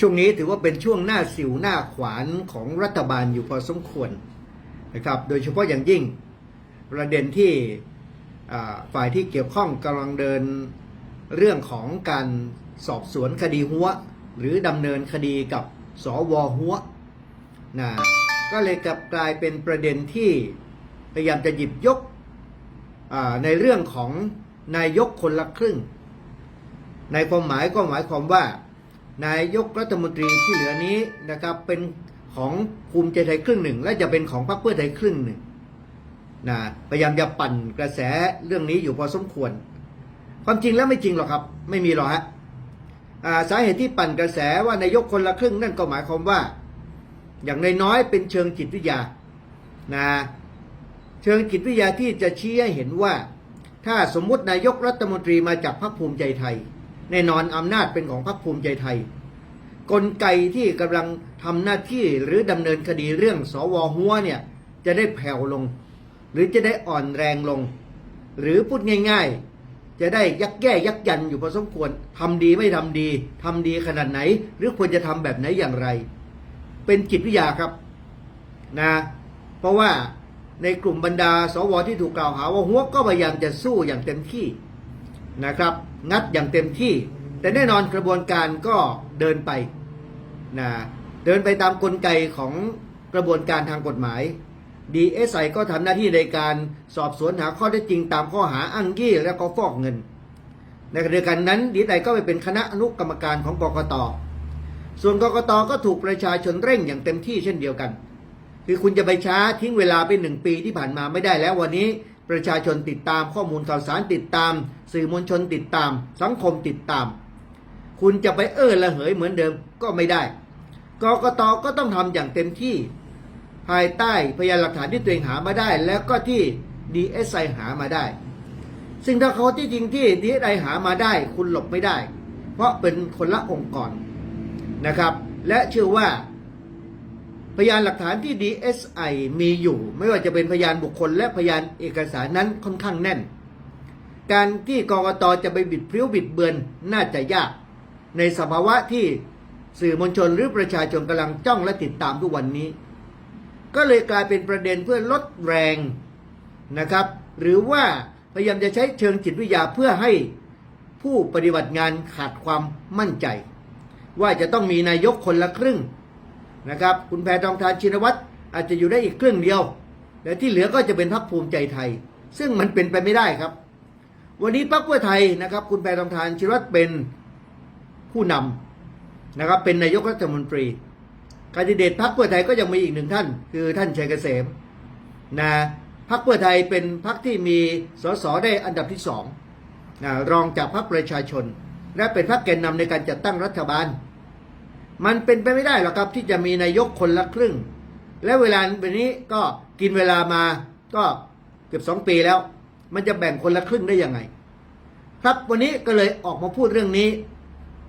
ช่วงนี้ถือว่าเป็นช่วงหน้าสิวหน้าขวานของรัฐบาลอยู่พอสมควรนะครับ โดยเฉพาะอย่างยิ่งประเด็นที่ฝ่ายที่เกี่ยวข้องกำลังเดินเรื่องของการสอบสวนคดีหัว หรือดำเนินคดีกับสวหัวนะก็เลยกลับกลายเป็นประเด็นที่พยายามจะหยิบยกในเรื่องของนายกคนละครึ่ง ในความหมายก็หมายความว่า นายกรัฐมนตรีที่เหลือนี้นะครับเป็นของภูมิใจไทยครึ่งหนึ่ง และจะเป็นของพรรคเพื่อไทยครึ่งหนึ่งนะพยายามจะปั่นกระแสเรื่องนี้อยู่พอสมควร ความจริงแล้วไม่จริงหรอกครับ ไม่มีหรอกฮะสาเหตุที่ปั่นกระแสว่านายกคนละครึ่งนั่นก็หมายความว่า อย่างน้อยๆเป็นเชิงจิตวิทยานะเชิงจิตวิทยาที่จะชี้ให้เห็นว่า ถ้าสมมุตินายกรัฐมนตรีมาจากพรรคภูมิใจไทย แน่นอนอำนาจเป็นของพรรคภูมิใจไทย กลไกที่กำลังทำหน้าที่หรือดำเนินคดีเรื่องสวหัวเนี่ยจะได้แผ่วลง หรือจะได้อ่อนแรงลง หรือพูดง่ายๆ จะได้ยักแย่ยักยันอยู่พอสมควรทำดีไม่ทำดีทำดีขนาดไหน หรือควรจะทำแบบไหนอย่างไร เป็นจิตวิทยาครับนะเพราะว่าในกลุ่มบรรดาสวที่ถูกกล่าวหาว่าหัวก็พยายามจะสู้อย่างเต็มที่ นะครับ งัดอย่างเต็มที่ แต่แน่นอนกระบวนการก็เดินไปนะเดินไปตามกลไกของกระบวนการทางกฎหมาย DSI ก็ทำหน้าที่ในการสอบสวนหาข้อเท็จจริงตามข้อหาอ้างยี่และก็ฟอกเงิน ในขณะเดียวกันนั้น DSI ก็ไปเป็นคณะอนุกรรมการของกกต ส่วนกกตก็ถูกประชาชนเร่งอย่างเต็มที่เช่นเดียวกัน คือคุณจะไปช้าทิ้งเวลาไปหนึ่งปีที่ผ่านมาไม่ได้แล้ววันนี้ ประชาชนติดตามข้อมูลข่าวสารติดตาม สื่อมวลชนติดตาม สังคมติดตาม คุณจะไปเออละเหยเหมือนเดิมก็ไม่ได้กกตก็ต้องทำอย่างเต็มที่ ภายใต้พยานหลักฐานที่ตัวเองหามาได้ แล้วก็ที่ DSI หามาได้ ซึ่งถ้าเขาที่จริงที่ DSI หามาได้ คุณหลบไม่ได้ เพราะเป็นคนละองค์กรนะครับ และเชื่อว่า พยานหลักฐานที่ DSI มีอยู่ ไม่ว่าจะเป็นพยานบุคคล และพยานเอกสารนั้นค่อนข้างแน่น การที่กกตจะไปบิดพริ้วบิดเบือนน่าจะยาก ในสภาวะที่สื่อมวลชนหรือประชาชนกำลังจ้องและติดตามทุกวันนี้ ก็เลยกลายเป็นประเด็นเพื่อลดแรงนะครับ หรือว่าพยายามจะใช้เชิงจิตวิทยาเพื่อให้ผู้ปฏิบัติงานขาดความมั่นใจ ว่าจะต้องมีนายกคนละครึ่ง นะครับ คุณแพทองทานชินวัตรอาจจะอยู่ได้อีกครึ่งเดียวแต่ที่เหลือก็จะเป็นพรรคภูมิใจไทย ซึ่งมันเป็นไปไม่ได้ครับ วันนี้พรรคเพื่อไทยนะครับ คุณแพทองทานชินวัตรเป็นผู้นำนะครับ เป็นนายกรัฐมนตรีคานดิเดตพรรคเพื่อไทยก็ยังมีอีกหนึ่งท่าน คือท่านชัยเกษมนะพรรคเพื่อไทยเป็นพรรคที่มีสสได้อันดับที่สองนะรองจากพรรคประชาชน และเป็นพรรคแกนนำในการจัดตั้งรัฐบาล มันเป็นไปไม่ได้หรอกครับที่จะมีนายกคนละครึ่ง และเวลาแบบนี้ก็กินเวลามาก็เกือบสองปีแล้ว มันจะแบ่งคนละครึ่งได้ยังไง ครับวันนี้ก็เลยออกมาพูดเรื่องนี้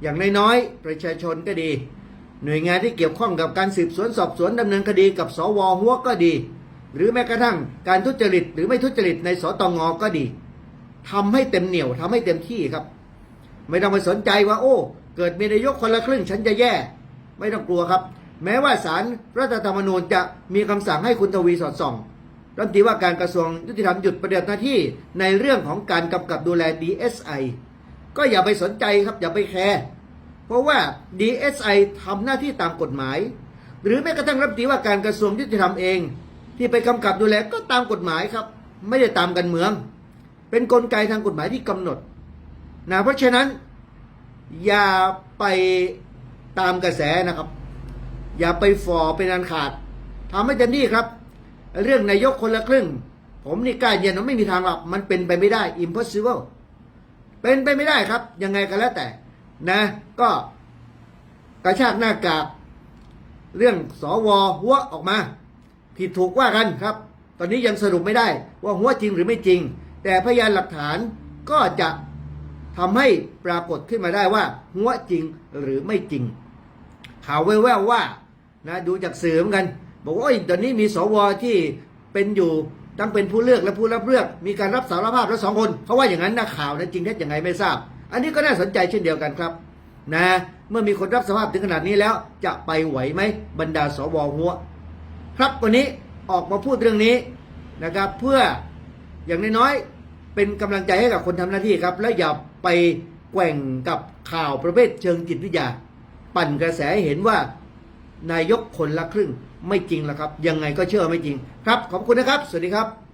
อย่างน้อยๆประชาชนก็ดี หน่วยงานที่เกี่ยวข้องกับการสืบสวนสอบสวนดำเนินคดีกับสวหัวก็ดี หรือแม้กระทั่งการทุจริต หรือไม่ทุจริตในสตงก็ดีทำให้เต็มเหนียวทำให้เต็มที่ครับ ไม่ต้องไปสนใจว่า โอ้ เกิดมีนายกคนละครึ่งฉันจะแย่ ไม่ต้องกลัวครับ แม้ว่าสารรัฐธรรมนูญจะมีคำสั่งให้คุณทวีสอดส่องรัฐมนตรีว่าการกระทรวงยุติธรรมหยุดปฏิบัติหน้าที่ในเรื่องของการกำกับดูแล DSI ก็อย่าไปสนใจครับอย่าไปแคร์เพราะว่า DSI ทำหน้าที่ตามกฎหมาย หรือแม้กระทั่งรัฐมนตรีว่าการกระทรวงยุติธรรมเอง ที่ไปกำกับดูแลก็ตามกฎหมายครับ ไม่ได้ตามกันเมือง เป็นกลไกทางกฎหมายที่กำหนดนะเพราะฉะนั้นอย่าไป ตามกระแสนะครับ อย่าไปฝ่อเป็นอันขาดทำให้เต็มที่ครับ เรื่องนายกคนละครึ่ง ผมนี่กล้ายืนว่าไม่มีทางหรอกมันเป็นไปไม่ได้ impossible เป็นไปไม่ได้ครับ ยังไงก็แล้วแต่ นะ ก็กระชากหน้ากากเรื่องสวหัวออกมา ผิดถูกว่ากันครับ ตอนนี้ยังสรุปไม่ได้ว่าหัวจริงหรือไม่จริง แต่พยานหลักฐานก็จะทำให้ปรากฏขึ้นมาได้ว่าหัวจริงหรือไม่จริง ข่าวแว่วๆว่านะดูจากสื่อเหมือนกัน บอกว่าอ้ยตอนนี้มีสวที่เป็นอยู่ทั้งเป็นผู้เลือกและผู้รับเลือก มีการรับสารภาพแล้วสองคนเขาว่าอย่างนั้นนะข่าวนั้นจริงเท็จยังไงไม่ทราบ อันนี้ก็น่าสนใจเช่นเดียวกันครับนะเมื่อมีคนรับสภาพถึงขนาดนี้แล้ว จะไปไหวไหมบรรดาสวหัว ครับวันนี้ออกมาพูดเรื่องนี้นะครับเพื่ออย่างน้อยๆเป็นกำลังใจให้กับคนทำหน้าที่ครับ และอย่าไปแกว่งกับข่าวประเภทเชิงจิตวิทยา ปั่นกระแสเห็นว่านายกคนละครึ่งไม่จริงแล้วครับ ยังไงก็เชื่อไม่จริง ครับ ขอบคุณนะครับ สวัสดีครับ